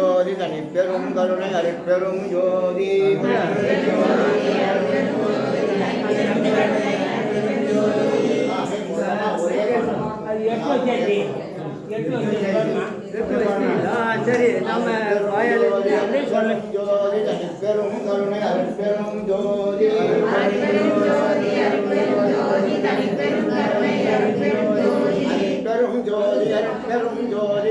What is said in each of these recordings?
ஜோதி தனி பெரும் கருணை அரை பெரும் ஜோதி சரி நம்ம ஜோதி தனி பெரும் கருணை அரை பெரும் ஜோதி பெரும் ஜோதி பெரும் ஜோதி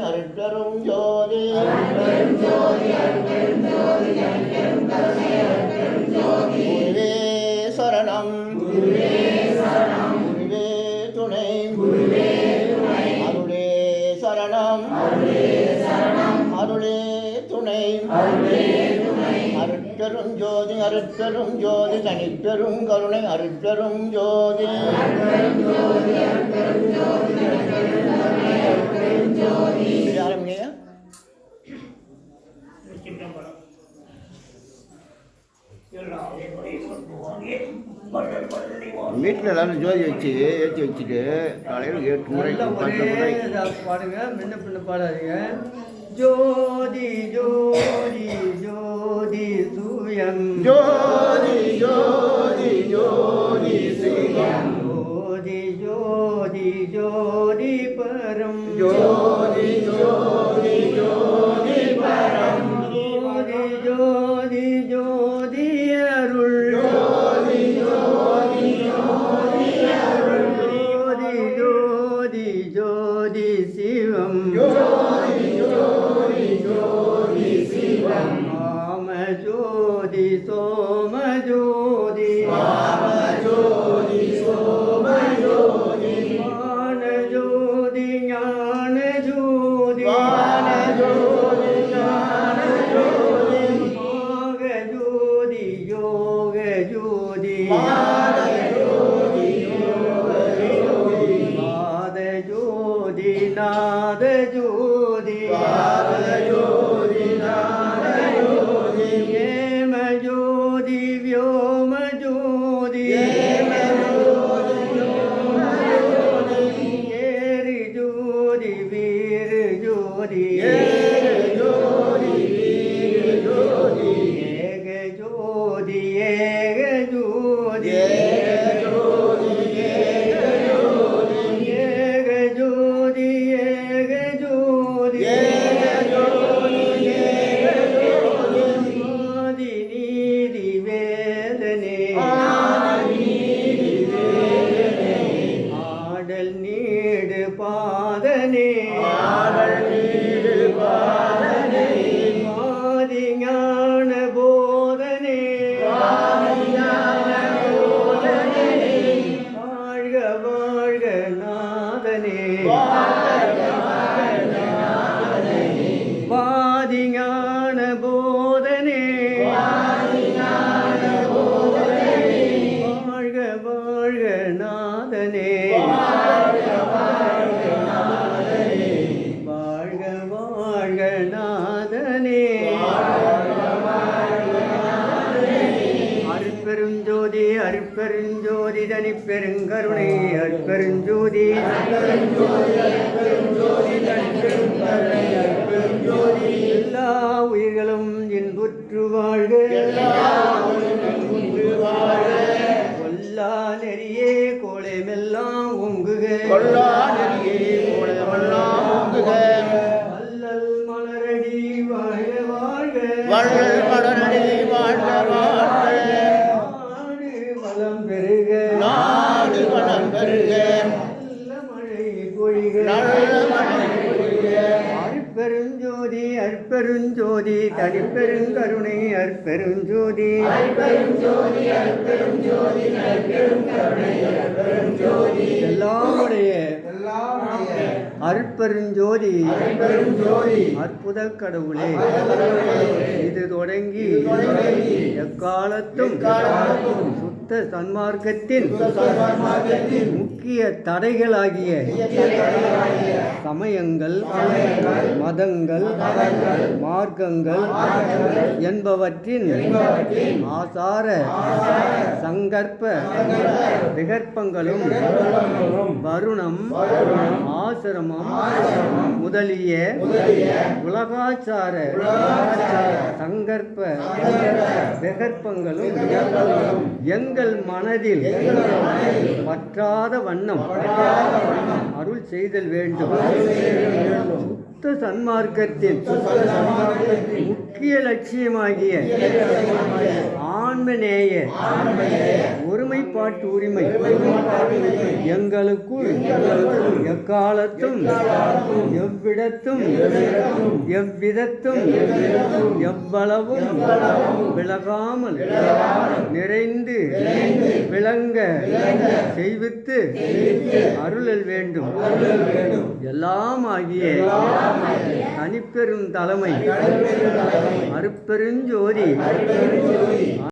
அருட்பெரும் ஜோதி குருவே சரணம். குருவே துணை. அருளே சரணம். அருளே துணை. அருட்பெரும் ஜோதி அருட்பெரும் ஜோதி தனிப்பெரும் கருணை அருட்பெரும் ஜோதி வீட்டில் எல்லாரும் ஜோதி வச்சு ஏற்றி வச்சுட்டு காலையில் எட்டு முறை பத்து பாடுங்க. முன்ன பின்ன பாடாதீங்க. ஜோதி ஜோதி ஜோதி சூயம். ஜோதி ஜோதி ஜோதி ஜோதி ஜோதி ஜோதி பரம் ஜோதி ஜோதி ஜோதி பரம் ஜோதி ஜோதி ஜோதி നാദജൂ ஞான போதனே வாழ்க வாழ்க நாதனே. வாதி ஞான போதனே அற்பெருஞ்சோதி தனி பெருங்கருணை அற்பெருஞ்சோதி எல்லா உயிர்களும் இன்புற்று வாழ்க. கொல்லா நெறியே கோலமெல்லாம் ஒங்குக கொல்லா நெறியே கோலமெல்லாம் ஒங்குக அல்லல் மலரடி வாழ்க வாழ்க. வளம் பெருக. நாடு வளம் பெருக. நல்ல மழை பொழிக நல்ல மழை பொழிக. அற்பெருஞ்சோதி அற்பெருஞ்சோதி தனிப்பெருங்கருணை அற்பெருஞ்சோதி எல்லாமுடைய அற்பெருஞ்சோதி அற்புத கடவுளே இது தொடங்கி எக்காலத்தும் சுத்த சன்மார்க்கத்தின் முக்கிய தடைகளாகிய சமயங்கள் மதங்கள் மார்க்கங்கள் என்பவற்றின் ஆசார சங்கற்ப விகற்பங்களும் வருணம் ஆசிரமம் முதலிய உலகாச்சார சங்கற்ப விகற்பங்களும் எங்கள் மனதில் பற்றாத வண்ணம். அருள் செய்தல் வேண்டும். சுத்த சன்மார்க்கத்தில் முக்கிய லட்சியமாகிய ஆன்மநேய ஒருமைப்பாட்டு உரிமை. எங்களுக்குள் எக்காலத்தும் எவ்விடத்தும் எவ்விதத்தும் எவ்வளவும் விலகாமல் நிறைந்து விளங்க செய்வித்து அருளல் வேண்டும். எல்லாம் ஆகிய தனிப்பெரும் தலைமை அருப்பெருஞ்சோதி